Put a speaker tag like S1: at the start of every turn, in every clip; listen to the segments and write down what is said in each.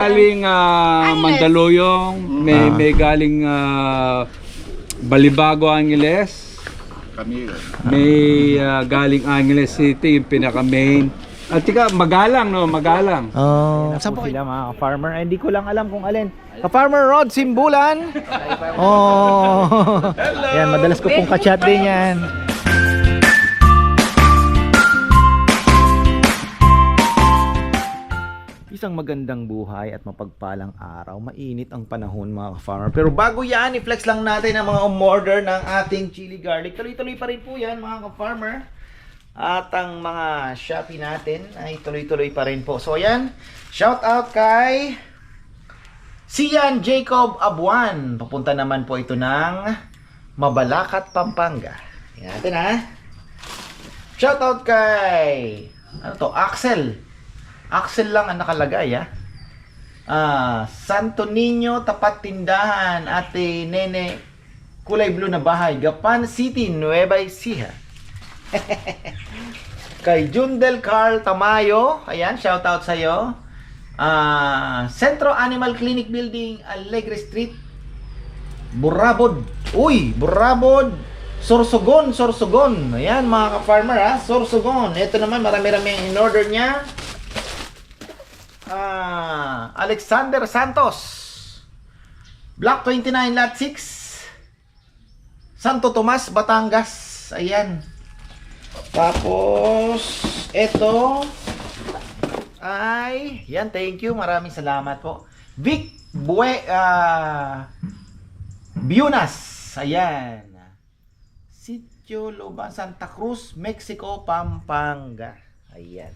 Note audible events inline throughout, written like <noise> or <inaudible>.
S1: Galing ah, Mandaluyong, may,
S2: Ah.
S1: may galing ah, Balibago, Angeles. May ah, galing Angeles City, yung pinaka-main. At tika, magalang, no? Magalang.
S2: Oh, saan po sila mga ka-farmer? Ay, hindi ko lang alam kung alin. Ka-farmer Rod Simbulan. Oh. yan, madalas ko pong ka-chat din yan. Isang magandang buhay at mapagpalang araw. Mainit ang panahon mga ka-farmer. Pero bago yan, i-flex lang natin ang mga umorder ng ating chili garlic. Tuloy-tuloy pa rin po yan mga ka-farmer. At ang mga Shopee natin ay tuloy-tuloy pa rin po. So ayan, shout out kay Sian Jacob Abuan. Papunta naman po ito ng Mabalacat, Pampanga. Tingnan natin ha. Shout out kay ano to, Axel. Axel lang ang nakalagay ha. Ah, Santo Niño, tapat tindahan, ate Nene, kulay blue na bahay, Gapan City, Nueva Ecija. <laughs> Kay Jundel Carl Tamayo, ayan, shout out sa iyo. Ah, Centro Animal Clinic Building, Alegre Street, Burabod. Uy, Burabod. Sorsogon, Sorsogon. Ayan mga ka-farmer ha, Sorsogon. Ito naman marami-rami ang in-order niya. Ah, Alexander Santos. Block 29 Lot 6. Santo Tomas, Batangas. Ayan. Tapos, ito ay, yan, thank you. Maraming salamat po. Vic Bue, ah, Biunas. Ayan. Sitio Loban, Santa Cruz, Mexico, Pampanga. Ayan.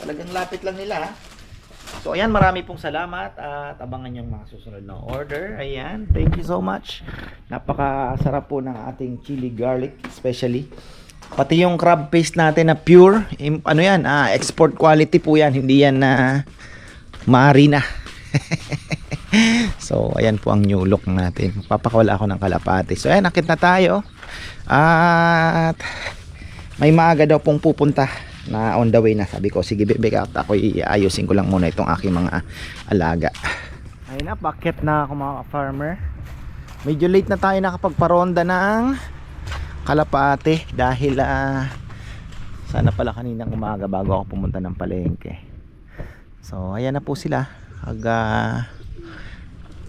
S2: Talagang lapit lang nila. So, ayan, marami pong salamat at abangan yung mga susunod na order. Ayan, thank you so much. Napakasarap po ng ating chili garlic, especially. Pati yung crab paste natin na pure, ano yan, ah, export quality po yan, hindi yan na marina. <laughs> so, ayan po ang new look natin. Papakawala ako ng kalapati. So, ayan, nakit na tayo. At may maaga daw pong pupunta na on the way na. Sabi ko, sige bebe, at ako iayusin ko lang muna itong aking mga alaga. Ayun na, bakit na ako mga farmer. Medyo late na tayo nakapagparonda ng kalapate dahil ah, sana pala kaninang umaga bago ako pumunta ng palengke. So, ayan na po sila. Ag ah,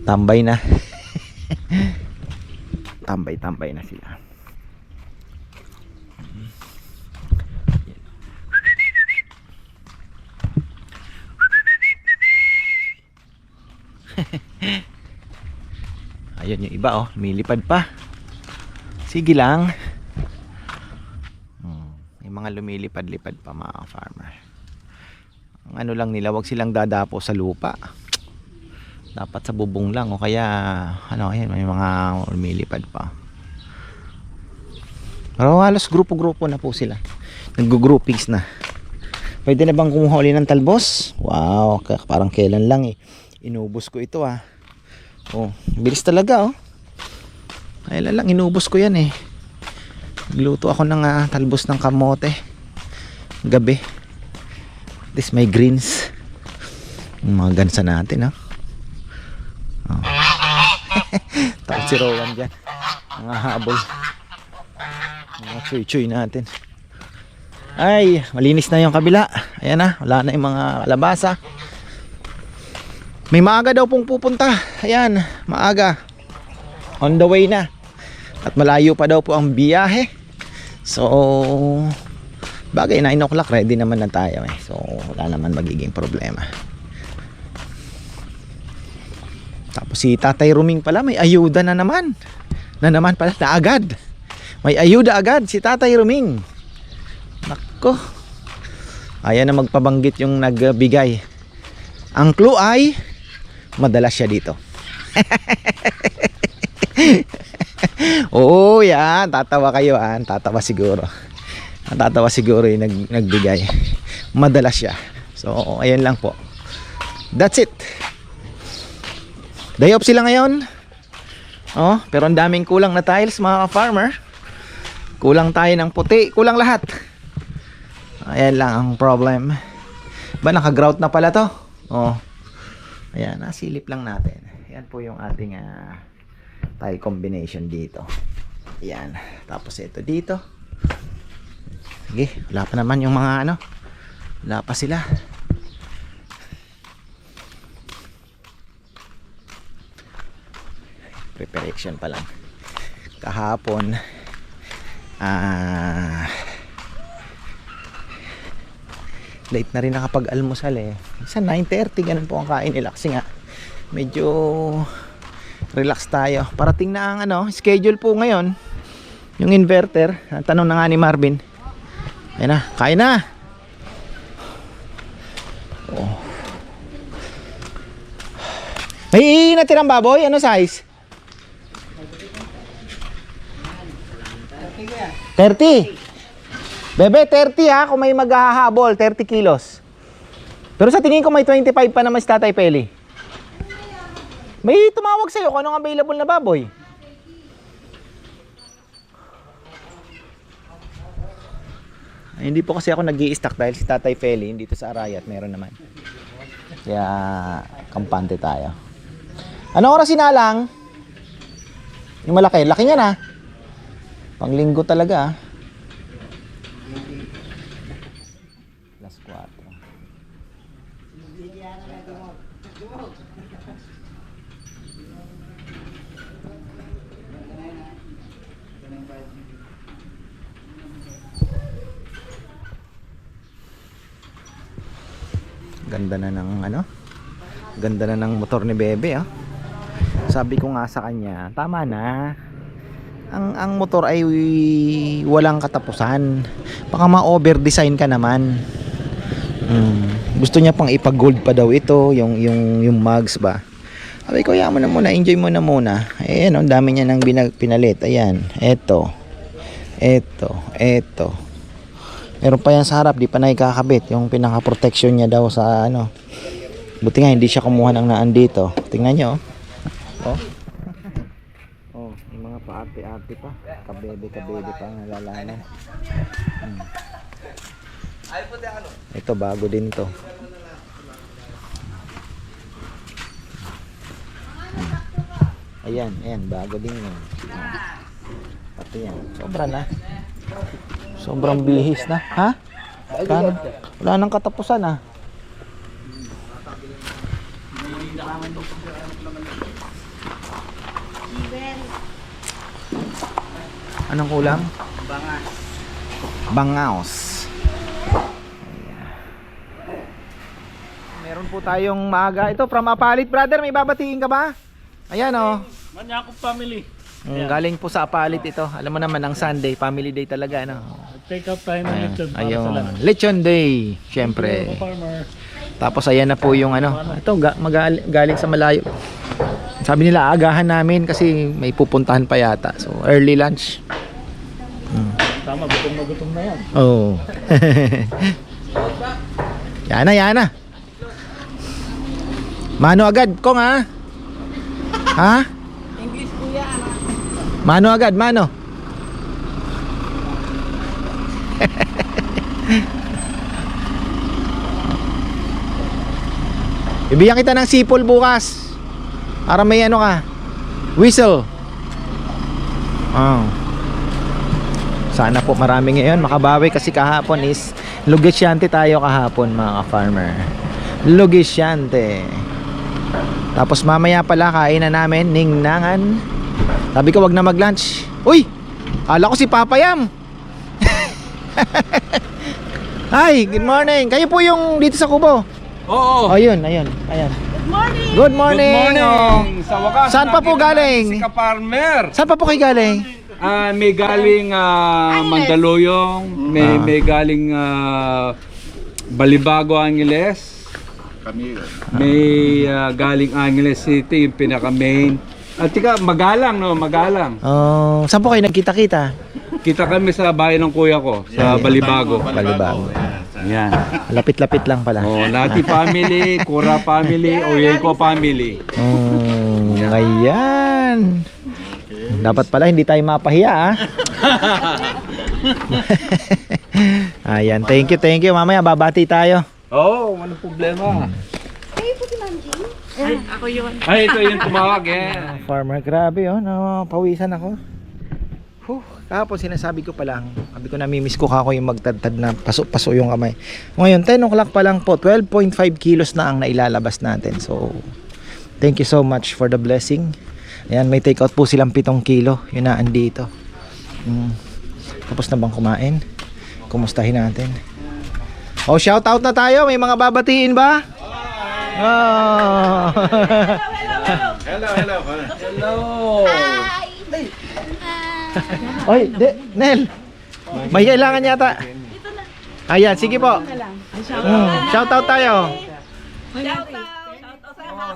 S2: tambay na. <laughs> Tambay-tambay na sila. <laughs> Ayun yung iba oh, lumilipad pa. Sige lang. Hmm, may mga lumilipad-lipad pa mga farmer. Ang ano lang nila, wag silang dadapo sa lupa. Dapat sa bubong lang o kaya ano ayan, may mga lumilipad pa. Pero halos grupo-grupo na po sila. Nag-groupings na. Pwede na bang kumuha ng talbos? Wow, parang kailan lang eh. Inubos ko ito ah. Oh, bilis talaga oh. Kailan lang inubos ko yan eh. Nagluto ako ng ah, talbos ng kamote. Gabi. This may greens. Mga gansa natin ah. Oh. <laughs> Tapos si Rowan dyan. Mga habol. Mga chuy-chuy natin. Ay, malinis na yung kabila. Ayan na, wala na yung mga kalabasa. May maaga daw pong pupunta. Ayan, maaga. On the way na. At malayo pa daw po ang biyahe. So, bagay 9 o'clock ready naman na tayo eh. So, wala naman magiging problema. Tapos si Tatay Ruming pala may ayuda na naman. Na naman pala na agad. May ayuda agad si Tatay Ruming. Nako. Ayan na magpabanggit yung nagbigay. Ang clue ay madalas siya dito. <laughs> Oo, yan. Tatawa kayo, ah. Tatawa siguro. Tatawa siguro yung nag, nagbigay. Madalas siya. So, ayan lang po. That's it. Day off sila ngayon. Oh, pero ang daming kulang na tiles mga farmer. Kulang tayo ng puti, kulang lahat. Ayan lang ang problem. Ba naka-grout na pala to? Oh. Ayan, nasilip lang natin. Yan po yung ating ah, tile combination dito. Ayan. Tapos ito dito. Sige, wala pa naman yung mga ano. Wala pa sila. Preparation pa lang. Kahapon, ah, late na rin nakapag-almusal eh. Sa 9.30, ganun po ang kain nila. Kasi nga, medyo relax tayo. Parating na ang ano, schedule po ngayon. Yung inverter. Tanong na nga ni Marvin. Ayun na, kain na. Oh. May natirang baboy? Ano size? 30. Bebe, 30 ha. Kung may maghahabol, 30 kilos. Pero sa tingin ko may 25 pa naman si Tatay Peli. May tumawag sa'yo kung anong available na baboy. Ay, hindi po kasi ako nag stock dahil si Tatay Feli dito sa Arayat meron naman. Kaya kampante tayo. Ano oras sinalang? Yung malaki, laki niya na. Panglinggo talaga ah. Ganda na ng ano? Ganda na ng motor ni Bebe ah. Sabi ko nga sa kanya, tama na. Ang ang motor ay walang katapusan. Baka ma-over-design ka naman. Mm. Gusto niya pang ipag-gold pa daw ito, yung yung yung mugs ba. Sabi ko, yaman na muna, enjoy mo na muna. Eh, ang dami niya nang binag- pinalit. Ayan, eto. Eto, eto. Meron pa yan sa harap, di pa nakikakabit. Yung pinaka-protection niya daw sa ano. Buti nga, hindi siya kumuha ng naan dito. Tingnan nyo. Oh. Oh, yung mga paarte-arte pa. Kabebe-kabebe pa ang nalalaman. Hmm. Ito, bago din to. Hmm. Ayan, ayan, bago din yun. Pati yan. Sobra na. Sobrang bihis na. Ha? Kano? Wala nang katapusan ah. Anong kulang? Bangas. Bangaos. Meron po tayong maaga. Ito from Apalit, brother. May babatiin ka ba? Ayan oh.
S3: Manyakop family.
S2: Mm, Galing po sa Apalit ito. Alam mo naman ang Sunday, family day talaga ano.
S3: Take up tayo ng
S2: Ayan,
S3: lechon para sa
S2: ayun.
S3: lahat.
S2: Lechon day, syempre.
S3: Mga farmer.
S2: Tapos ayan na po yung ano. Ito ga- magal- galing sa malayo. Sabi nila agahan namin kasi may pupuntahan pa yata. So early lunch.
S3: Tama, gutom na gutom na yan.
S2: Oh. <laughs> yana, yana. Mano agad, kong ha? Ha? English kuya. Mano agad, mano. <laughs> Ibigyan kita ng sipol bukas. Para may ano ka. Whistle. Oh. Sana po marami ngayon makabawi kasi kahapon is lugisyante tayo kahapon mga farmer. Lugisyante. Tapos mamaya pala kain na namin ningnangan. Sabi ko wag na mag-lunch. Uy! Ala ko si Papa Yam. <laughs> Hi, good morning. Kayo po yung dito sa Kubo.
S1: Oo.
S2: Oh, ayun, ayun, ayun. Good morning. Good morning.
S1: Good morning. Sa wakas.
S2: Saan pa po
S1: nakita
S2: galing?
S1: natin Si Ka-Farmer.
S2: Saan pa po kayo galing?
S1: Ah, may galing ah, Mandaluyong, may
S2: Ah.
S1: may galing ah, Balibago, Angeles. May ah, galing Angeles City, yung pinaka main. At tika, magalang no, magalang.
S2: Oh, saan po kayo nagkita-kita?
S1: Kita kami sa bayan ng kuya ko, sa Balibago.
S2: Balibago.
S1: Yan.
S2: Lapit-lapit lang pala.
S1: Oh, Nati family, Kura family, Oyeko family.
S2: Mm, ayan. Dapat pala hindi tayo mapahiya ah. <laughs> ayan, thank you, thank you. Mamaya babati tayo.
S1: Oh, walang problema.
S4: Kayo po si Ma'am Jean? Ako yun.
S1: Ay, ito yung tumawag eh.
S2: Farmer, grabe oh, napawisan ako. Huh, kahapon sinasabi ko pa lang, sabi ko namimiss ko kako yung magtadtad na paso-paso yung kamay. Ngayon, 10 o'clock pa lang po, 12.5 kilos na ang nailalabas natin. So, thank you so much for the blessing. Ayan, may take out po silang 7 kilo. Yun na, andito. Mm. Tapos na bang kumain? Kumustahin natin. Oh, shout out na tayo. May mga babatiin ba? Oh. <laughs>
S1: Hello, hello. Hello. <laughs>
S2: Oy, de, Nel. May kailangan yata. Ayan, sige po. Shout out tayo.
S1: Oh,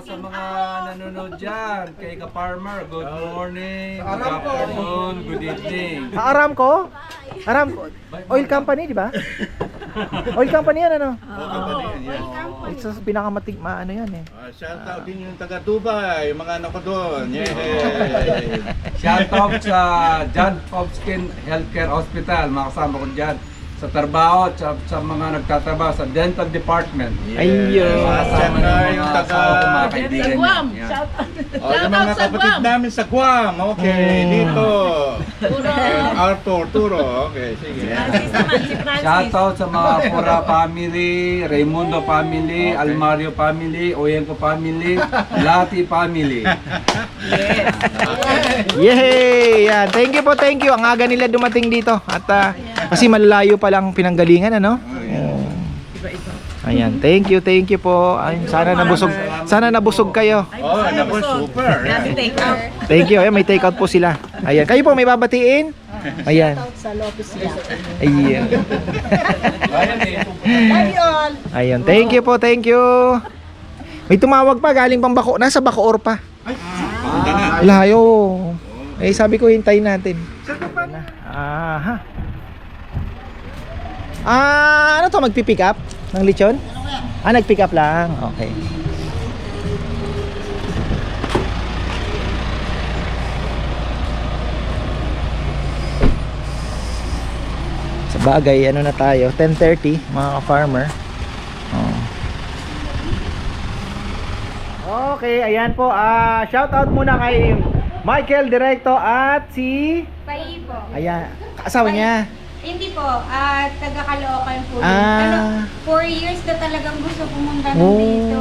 S1: sa mga nanonood dyan, kay Ka-Farmer, good morning, good afternoon, good evening.
S2: Ah, Aramco? Aramco. Oil company, di ba? <laughs> Oil company yan, ano? It's sa pinakamatig, ma, ano yan eh.
S5: Ah, shout out din yung taga Dubai, yung mga anak ko doon. Yay! <laughs>
S1: Shout out sa John Hopkins Healthcare Hospital, mga kasama ko dyan. Sa trabaho at sa, sa mga nagtatrabaho sa dental department.
S2: Ayun.
S1: Mga
S5: Tsaka
S1: mga
S5: yung
S1: asawa ko,
S5: taga-
S1: mga kaibigan
S4: Guam. Shout out.
S5: O, yung mga kapatid namin sa Guam. Okay, dito. And Arthur, Turo. Okay, sige.
S4: Francis naman, si Francis.
S1: Shout out sa mga Pura family, Raimundo family, Almario family, Oyenko family, Lati family. <laughs>
S2: Yay! Yan. Thank you po, thank you. Ang aga nila dumating dito. At ah, kasi malalayo pa lang pinanggalingan, ano? Oh. Ayan, thank you, thank you po. Ayun, sana nabusog, sana nabusog kayo.
S5: Oh, naku, super.
S4: Grabe take out.
S2: Thank you. Ayan, may take out po sila. Ayan, kayo po may babatiin? Ayan.
S4: Sa Lopez.
S2: Ayan. Ayun, thank you po, thank you. May tumawag pa galing pang Bako, nasa Bacoor pa. Layo. Eh sabi ko hintayin natin. Aha. Ah, ano to magpi-pick up ng lechon? Ah, nag-pick up lang. Okay. Sa bagay, ano na tayo? 10:30, mga ka-farmer. Oh. Okay, ayan po. Ah, shout out muna kay Michael Directo at si
S6: Pai po.
S2: ayan, asawa niya.
S6: Hindi po, ah taga Caloocan po.
S2: Ah.
S6: Ano, four years na talagang gusto pumunta ng
S2: Oh,
S6: dito.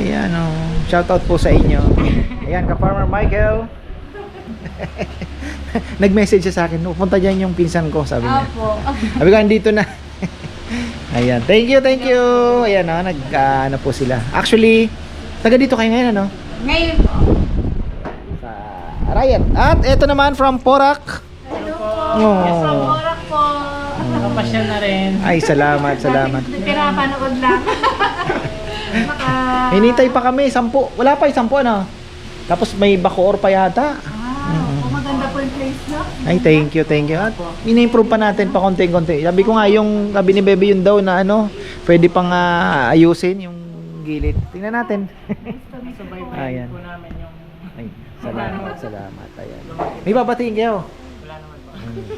S2: ayan oh. Shout out po sa inyo. Ayan, ka-farmer Michael. <laughs> Nag-message siya sa akin, pupunta dyan yung pinsan ko, sabi niya.
S6: Opo.
S2: Sabi ko, andito na. <laughs> Ayan, thank you, thank you. Ayan, oh, nag, ano po sila. Actually, taga dito kayo ngayon, ano?
S6: Ngayon po.
S2: Sa Riot. At ito naman from Porak.
S6: Hello po.
S2: Oh.
S4: Orak po. Nakapasyal na rin.
S2: Ay, salamat, salamat.
S6: Pinapanood lang. <laughs> Baka...
S2: Hinintay pa kami, sampu. Wala pa sampu, ano? Tapos may bacoor pa yata.
S6: Ah, maganda po yung place, no?
S2: Ay, thank you, thank you. At ina-improve pa natin pa konti-konti. Sabi ko nga, yung sabi ni Bebe yun daw na ano, pwede pang ah, ayusin yung gilid. Tingnan natin. <laughs> Ayan.
S4: Po namin yung
S2: Ay, salamat, <laughs> salamat. Ayan. May babatiin kayo.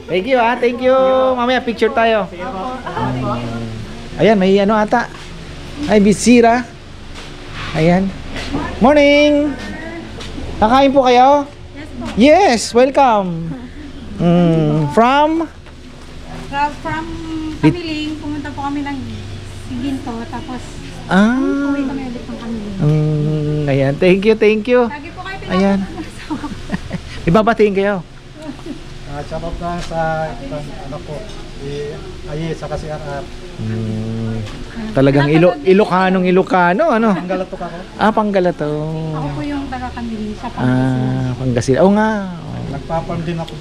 S2: Thank you ah, thank you. Mamaya picture tayo. Ayan, may ano ata. Ay, bisira. Ayan. Morning! Kakain po kayo? Yes, welcome. Mm, from?
S6: From, Kamiling, pumunta po kami ng Siginto, tapos
S2: Ah.
S6: uwi kami ulit ng Kamiling.
S2: Mm, ayan, thank you, thank you.
S6: Lagi po kayo
S2: Ayan. <laughs> Ibabatiin kayo.
S7: Uh, shout out lang sa ano po, i Aye sa kasi at
S2: Mm, talagang ilo Ilocanong Ilocano, ano?
S7: ang galatok ako.
S2: Ah, Panggalato.
S6: Ako po yung taga Kamiling sa
S2: Ah, Pangasinan. Oo nga.
S7: Nagpaparm din ako.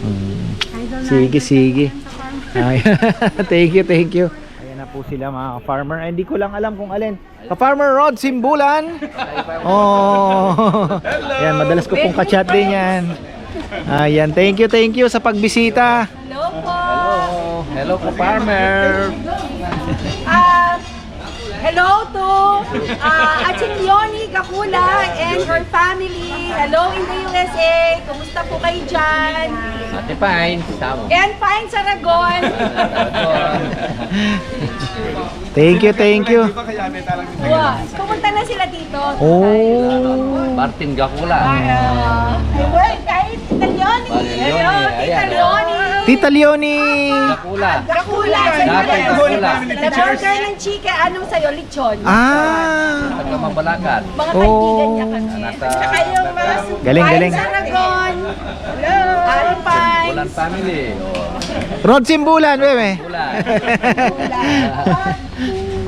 S2: Mm.
S6: Na
S2: Sige, sige. <laughs> Ay, <laughs> thank you, thank you. Ayan na po sila mga farmer. Ay, hindi ko lang alam kung alin. Ka-farmer Rod Simbulan. <laughs> Oh. Ayan, madalas ko pong ka-chat din yan. Ayan, thank you, thank you sa pagbisita.
S6: Hello po!
S1: Hello po, farmer.
S4: Ah, hello to uh, Aching Leonie Kakula and her family. Hello in the USA. Kumusta po kayo dyan?
S1: Ate Pine, tama.
S4: And fine Saragon.
S2: Thank you, thank you.
S4: Wow. Pumunta na sila dito.
S2: Oh.
S8: Martin Gakula.
S4: Ah, well, kahit Italioni. Hello, Italioni.
S2: Tita Leonie.
S8: Gakula.
S4: Kakula.
S8: Dati.
S4: Burger ng chika. Anong sa'yo? Lechon.
S2: Ah.
S8: Taga Mabalacan.
S4: Mga
S2: Oh.
S4: kaibigan niya kami.
S8: Nasa
S4: Tsaka yung mga
S2: Galing, galing.
S4: Saragon. Hello. Alpine.
S8: Bulan Family. Oh,
S2: Rod Simbulan, bebe.
S8: Bulan.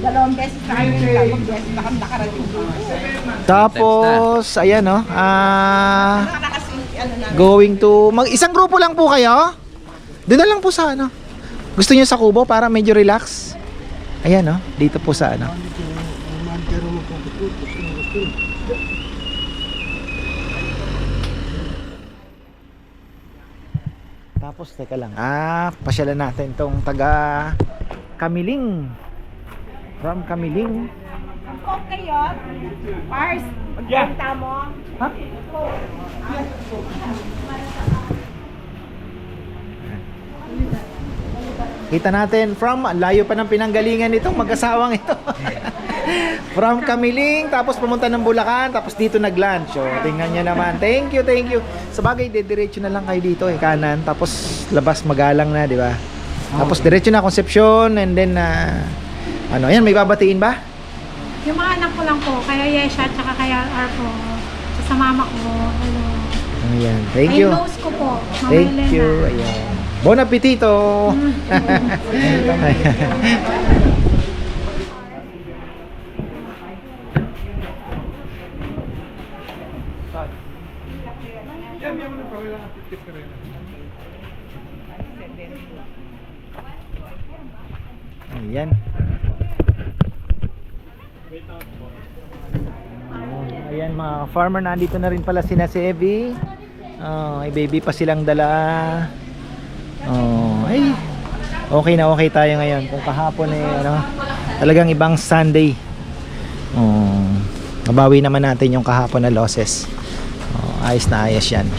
S4: Dalawang beses na kayo dalawang beses na kami nakarating.
S2: Tapos, ayan no. Ah. Going to mag isang grupo lang po kayo. Doon na lang po sa ano. Gusto niyo sa kubo para medyo relax? Ayan no, dito po sa ano. Tapos teka lang. Ah, pasyalan natin tong taga Kamiling. From Kamiling.
S4: Kung kayo, Mars, punta mo.
S2: Ha? Kita natin from layo pa ng pinanggalingan nitong mag-asawang ito. <laughs> from Kamiling, tapos pumunta ng Bulacan, tapos dito nag-lunch. So, tingnan niyo naman. Thank you, thank you. Sa bagay, diretso na lang kayo dito eh, kanan. Tapos labas magalang na, di ba? Tapos diretso na Concepcion and then uh, ano, yan, may babatiin ba?
S6: Yung mga anak ko lang po, kaya Yesha, tsaka kaya Arpo, sa mama ko, ano.
S2: Ayan, thank
S6: Ay,
S2: you.
S6: nose ko po, Mama
S2: Thank
S6: Elena.
S2: you. Ayan. Bon appetito. <laughs> Ayan. Farmer, nandito na rin pala sina si Evie. Oh, ay baby pa silang dala. Oh, ay. Okay na okay tayo ngayon. Kung kahapon eh ano, talagang ibang Sunday. Oh, mabawi naman natin yung kahapon na losses. Oh, ayos na ayos 'yan.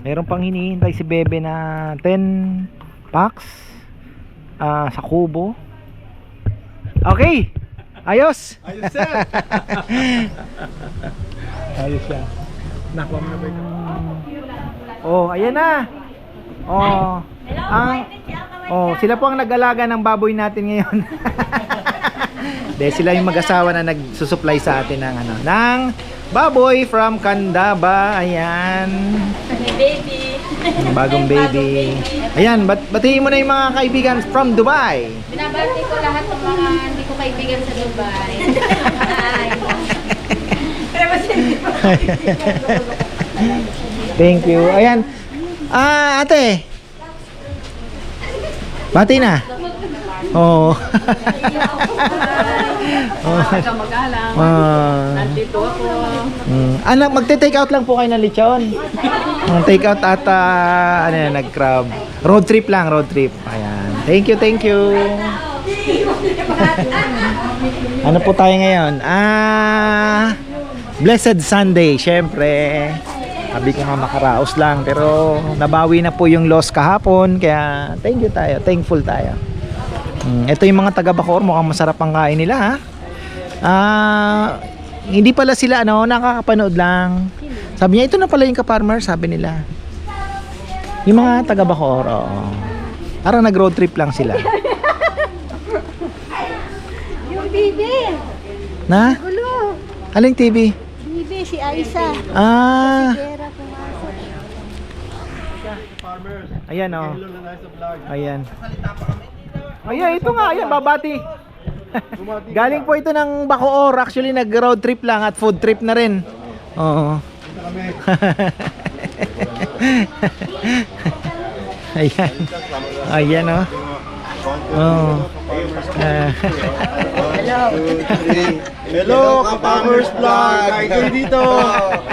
S2: Meron pang hinihintay si Bebe na 10 packs ah, sa kubo. Okay. Ayos.
S7: Ayos sir! <laughs>
S2: Ayos siya.
S7: Nakuha mo na ba ito?
S2: Oh, ayan na. Oh. Ang Oh, sila po ang nag-alaga ng baboy natin ngayon. <laughs> De sila yung mag-asawa na nagsusupply sa atin ng ano, ng baboy from Candaba. Ayan.
S4: Baby.
S2: Bagong baby. Ayan, bat batiin mo na yung mga kaibigan from Dubai.
S9: Binabati ko lahat ng mga hindi ko kaibigan sa Dubai. Hi. <laughs>
S2: Thank you. Ayan. Ah, ate. Bati na. Oo. <laughs> Oh.
S4: Magalang.
S2: Ah.
S4: Nandito ako.
S2: Mm. Anak, magte-take out lang po kayo ng lechon. Ang take out at ah, ano yan, nag-crab. Road trip lang, road trip. Ayan. Thank you, thank you. <laughs> ano po tayo ngayon? Ah, Blessed Sunday, syempre. Sabi ko nga makaraos lang pero nabawi na po yung loss kahapon kaya thank you tayo, thankful tayo. Mm, ito yung mga taga Bacoor, mukhang masarap ang kain nila ha. Ah, hindi pala sila ano, nakakapanood lang. Sabi niya, ito na pala yung ka-farmer, sabi nila. Yung mga taga Bacoor, oo. Parang nag-road trip lang sila. <laughs>
S6: Yung bibi,
S2: Na?
S6: gulo.
S2: Aling TV?
S6: Bibi, si Aisa.
S2: Ah, ayan oh. Ayan. Ayan, ito nga, ayan, babati. <laughs> Galing po ito ng Bacoor. Actually, nag-road trip lang at food trip na rin. Oo. <laughs> ayan. Ayan, oh. Oh. <laughs>
S5: Hello, ka-farmers vlog! Kain kayo dito!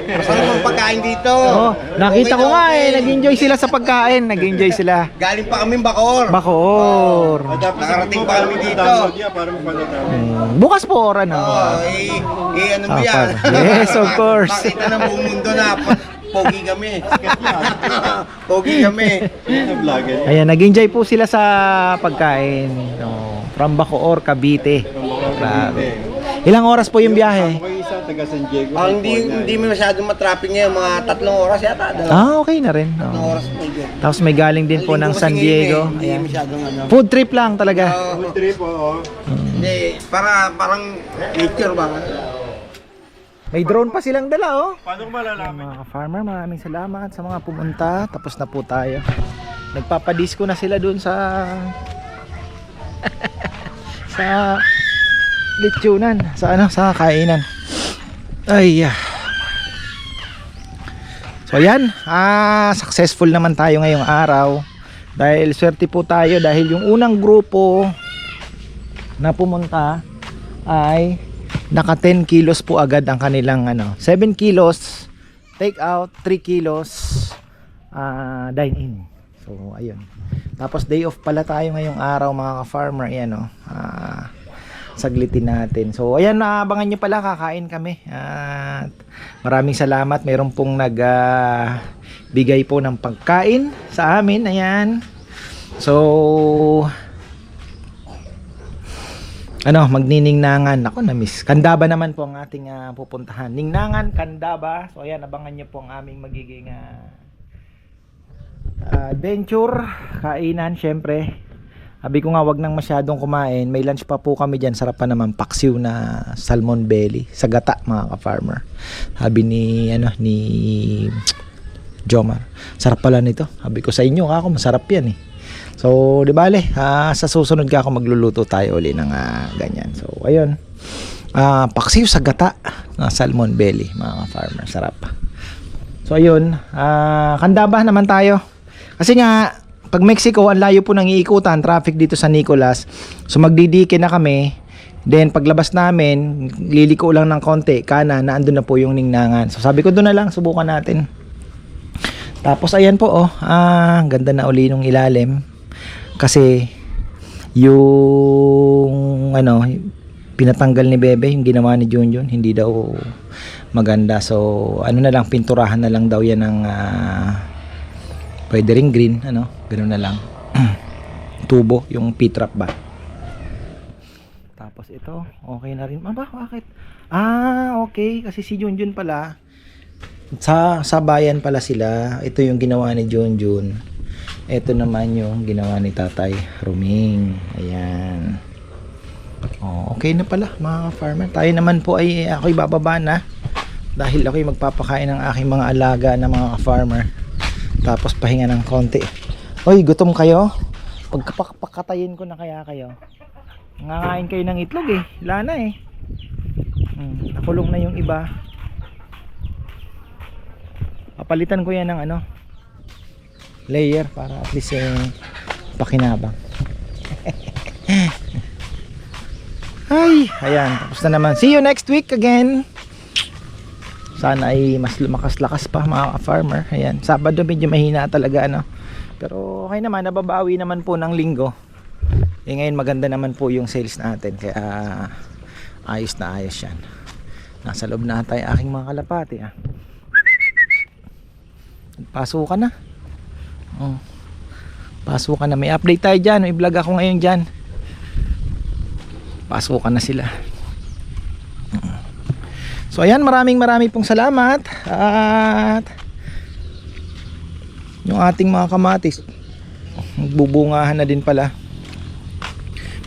S5: Masarap ang pagkain dito!
S2: oh, nakita ko nga eh, nag-enjoy sila sa pagkain, nag-enjoy sila.
S5: Galing pa kami Bacoor!
S2: Bacoor.
S5: Nakarating pa kami dito!
S2: Hmm, bukas po oras no.
S5: Oh, eh, eh, ano mo
S2: Ah,
S5: yan?
S2: yes, of course.
S5: Makita ng buong mundo na
S10: pogi kami. <laughs> pogi kami.
S2: Ayan, nag-enjoy po sila sa pagkain. No, from Bacoor, Cavite. Grabe. Ilang oras po yung biyahe?
S10: Ang hindi hindi mo masyadong matraffic ngayon, mga tatlong oras yata. Dalawa.
S2: Ah, okay na rin.
S10: Tatlong
S2: No.
S10: oras po yun.
S2: Tapos may galing din po ng San Diego.
S10: eh, Hindi
S2: Ayan.
S10: masyadong ano.
S2: Food trip lang talaga.
S10: Food trip, oo. Hindi, para parang nature ba?
S2: May drone pa silang dala, oh. Paano ko malalaman? Mga farmer, maraming salamat sa mga pumunta. Tapos na po tayo. Nagpapadisco na sila dun sa... <laughs> sa... Lechonan. Sa ano? Sa kainan. Ay, ah. So yan, ah, successful naman tayo ngayong araw. Dahil swerte po tayo dahil yung unang grupo na pumunta ay naka 10 kilos po agad ang kanilang ano 7 kilos take out 3 kilos ah dine in so ayun tapos day off pala tayo ngayong araw mga ka-farmer ayan oh ah, saglitin natin so ayan naabangan nyo pala kakain kami at maraming salamat meron pong nag ah, bigay po ng pagkain sa amin ayan so ano, magniningnan. Ako na miss. Kandaba naman po ang ating ah, pupuntahan. Ningnangan, Kandaba. So ayan, abangan niyo po ang aming magiging ah, adventure, kainan syempre. Sabi ko nga wag nang masyadong kumain. May lunch pa po kami diyan. Sarap pa naman paksiw na salmon belly sa gata mga ka-farmer. Sabi ni ano ni Jomar. Sarap pala nito. Sabi ko sa inyo, ako masarap 'yan eh. So, di bale, ah, sa susunod ka ako magluluto tayo uli ng ah, ganyan. So, ayun. Ah, paksiw sa gata na salmon belly, mga farmer, sarap. So, ayun. Ah, kandaba naman tayo. Kasi nga, pag Mexico, ang layo po ng iikutan, traffic dito sa Nicolas. So, magdidike na kami. Then, paglabas namin, liliko lang ng konti, kana, na andun na po yung ningnangan. So, sabi ko doon na lang, subukan natin. Tapos ayan po oh, ah, ganda na uli nung ilalim. Kasi yung ano, pinatanggal ni Bebe yung ginawa ni Junjun, hindi daw maganda. So ano na lang pinturahan na lang daw yan ng ah, pwede ring green, ano, ganoon na lang. <clears throat> Tubo yung P-trap ba. Tapos ito, okay na rin. Aba, bakit? Ah, okay. Kasi si Junjun pala, sa sa bayan pala sila. Ito yung ginawa ni Junjun. Ito naman yung ginawa ni Tatay Ruming. Ayan. Oh, okay na pala mga farmer. Tayo naman po ay ako'y bababa na. Dahil ako'y magpapakain ng aking mga alaga na mga farmer. Tapos pahinga ng konti. Oy, gutom kayo? Pagkapakatayin ko na kaya kayo. Nangangain kayo ng itlog eh. Wala na eh. Hmm, nakulong na yung iba. Papalitan ko yan ng ano layer para at least yung pakinabang. <laughs> Ay, ayan. Tapos na naman. See you next week again. Sana ay mas lumakas-lakas pa mga farmer. Ayan. Sabado medyo mahina talaga ano. Pero okay naman. Nababawi naman po ng linggo. Eh ngayon maganda naman po yung sales natin. Kaya ayos na ayos yan. Nasa loob na tayo aking mga kalapati. Ah. Pasukan na. Oh. Pasukan na. May update tayo dyan. May vlog ako ngayon dyan. Pasukan na sila. So ayan, maraming maraming pong salamat. At yung ating mga kamatis magbubungahan na din pala.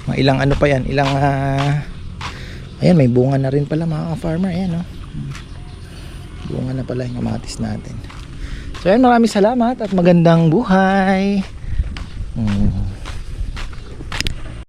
S2: Mga ilang ano pa yan, ilang ah, ayan, may bunga na rin pala mga farmer. Ayan, oh. Bunga na pala yung kamatis natin. So ayan, maraming salamat at magandang buhay. Hmm.